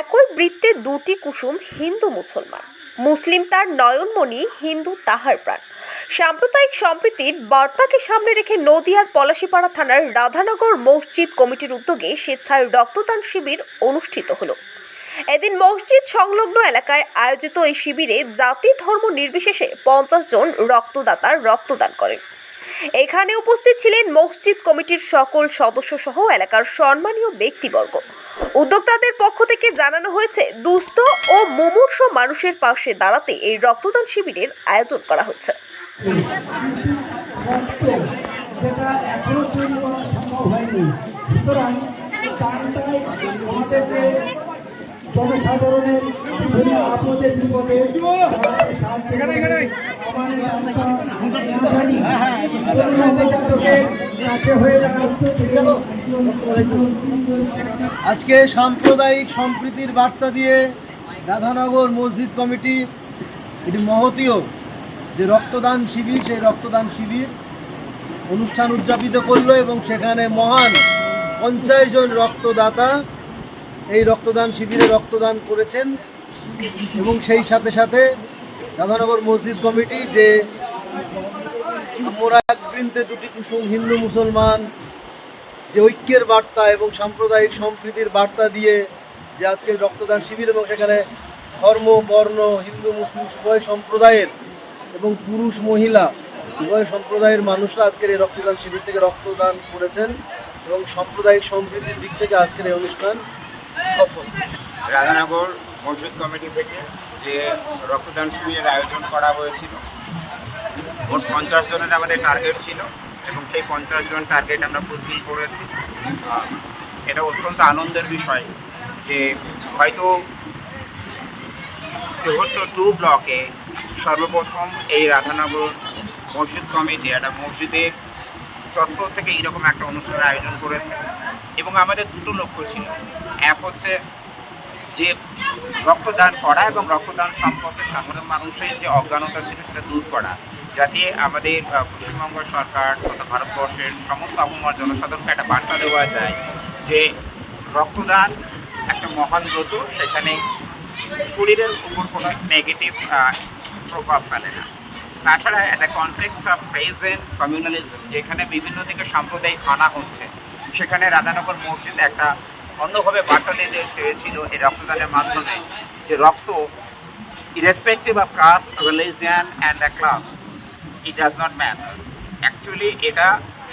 একই বৃত্তে দুটি কুসুম হিন্দু মুসলমান। মুসলিম তার নয়নমণি, হিন্দু তাহার প্রাণ। সাম্প্রদায়িক সম্প্রীতির বার্তাকে সামনে রেখে নদিয়ার পলাশীপাড়া থানার রাধানগর মসজিদ কমিটির উদ্যোগে স্বেচ্ছায় রক্তদান শিবির অনুষ্ঠিত হলো। এদিন মসজিদ সংলগ্ন এলাকায় আয়োজিত এই শিবিরে জাতি ধর্ম নির্বিশেষে পঞ্চাশ জন রক্তদাতার রক্তদান করেন। এখানে উপস্থিত ছিলেন মসজিদ কমিটির সকল সদস্য সহ এলাকার সম্মানীয় ব্যক্তিবর্গ। উদ্যোক্তাদের পক্ষ থেকে জানানো হয়েছে দুস্থ ও মুমূর্ষ মানুষের পাশে দাঁড়াতে এই রক্তদান শিবিরের আয়োজন করা হচ্ছে। যেটা এখনও তৈরি করা সম্ভব হয়নি। সুতরাং দানটাই আমাদেরকে জনসাধারণের বিভিন্ন আপদে বিপদে সাহায্য করে। আমাদের দানটা না জানি। কোনো আজকে সাম্প্রদায়িক সম্প্রীতির বার্তা দিয়ে রাধানগর মসজিদ কমিটি এটি মহতীয় যে রক্তদান শিবির, সেই রক্তদান শিবির অনুষ্ঠান উদযাপিত করল এবং সেখানে মহান পঞ্চাশ জন রক্তদাতা এই রক্তদান শিবিরে রক্তদান করেছেন এবং সেই সাথে সাথে রাধানগর মসজিদ কমিটি যে আমরা এক বৃন্তে দুটি কুসুম হিন্দু মুসলমান যে ঐক্যের বার্তা এবং সাম্প্রদায়িক সম্প্রীতির বার্তা দিয়ে যে আজকে রক্তদান শিবির এবং সেখানে ধর্ম, বর্ণ, হিন্দু, মুসলিম উভয় সম্প্রদায়ের এবং পুরুষ, মহিলা উভয় সম্প্রদায়ের মানুষরা আজকের এই রক্তদান শিবির থেকে রক্তদান করেছেন এবং সাম্প্রদায়িক সম্প্রীতির দিক থেকে আজকের এই অনুষ্ঠান সফল। রাধানগর মসজিদ কমিটি থেকে যে রক্তদান শিবিরের আয়োজন করা হয়েছিল মোট পঞ্চাশ জনের আমাদের টার্গেট ছিল এবং সেই পঞ্চাশ জন টার্গেট আমরা ফুলফিল করেছি। এটা অত্যন্ত আনন্দের বিষয় যে হয়তো তেহট্ট টু ব্লকে সর্বপ্রথম এই রাধানগর মসজিদ কমিটি একটা মসজিদের চত্বর থেকে এইরকম একটা অনুষ্ঠানের আয়োজন করেছে এবং আমাদের দুটো লক্ষ্য ছিল। এক হচ্ছে যে রক্তদান করা এবং রক্তদান সম্পর্কে সাধারণ মানুষের যে অজ্ঞানতা ছিল সেটা দূর করা, যাতে আমাদের পশ্চিমবঙ্গ সরকার তথা ভারতবর্ষের সমস্ত আবহাওয়ার জনসাধারণকে একটা বার্তা দেওয়া যায় যে রক্তদান একটা মহান ব্রত সেখানে শরীরের উপর কোনো নেগেটিভ প্রভাব ফেলে না। তাছাড়া একটা কনটেক্সট অফ প্রেজেন্ট কমিউনালিজম যেখানে বিভিন্ন দিকে সাম্প্রদায়িক আনা হচ্ছে, সেখানে রাধানগর মসজিদ একটা অন্যভাবে বার্তা দিতে চেয়েছিল এই রক্তদানের মাধ্যমে যে রক্ত irrespective of caste religion and the class it does not matter actually এটা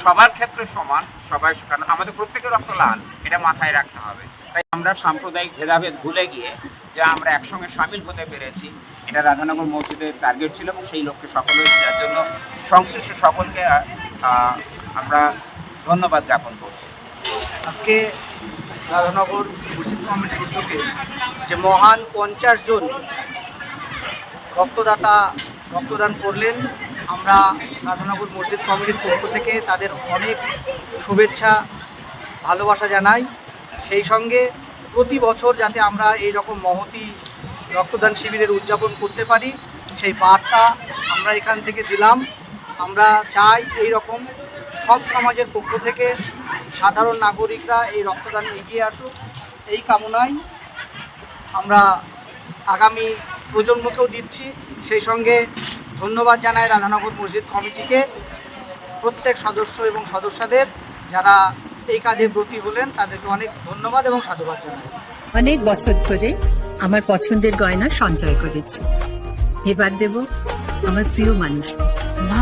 সবার ক্ষেত্রে সমান, সবাই কারণ আমাদের প্রত্যেকের রক্ত লাল, এটা মাথায় রাখতে হবে। তাই আমরা সাম্প্রদায়িক ভেদাভেদ ভুলে গিয়ে যা আমরা একসঙ্গে সামিল হতে পেরেছি, এটা রাধানগর মসজিদের টার্গেট ছিল এবং সেই লক্ষ্যে সফল হয়েছে, যার জন্য সংশ্লিষ্ট সকলকে আমরা ধন্যবাদ জ্ঞাপন করছি। আজকে রাধানগর মসজিদ কমিটির উদ্যোগে যে মহান পঞ্চাশ জন রক্তদাতা রক্তদান করলেন, আমরা রাধানগর মসজিদ কমিটির পক্ষ থেকে তাদের অনেক শুভেচ্ছা, ভালোবাসা জানাই। সেই সঙ্গে প্রতি বছর যাতে আমরা এই রকম মহতি রক্তদান শিবিরের উদযাপন করতে পারি, সেই বার্তা আমরা এখান থেকে দিলাম। আমরা চাই এই রকম সব সমাজের পক্ষ থেকে সাধারণ নাগরিকরা এই রক্তদানে এগিয়ে আসুক। এই কামনায় আমরা আগামী প্রজন্মকেও দিচ্ছি। সেই সঙ্গে ধন্যবাদ জানাই রাধানগর মসজিদ কমিটিকে। প্রত্যেক সদস্য এবং সদস্যদের যারা এই কাজে ব্রতী হলেন, তাদেরকে অনেক ধন্যবাদ এবং সাধুবাদ জানাই। অনেক বছর ধরে আমার পছন্দের গয়না সঞ্চয় করেছি। এবার দেব আমার প্রিয় মানুষ মা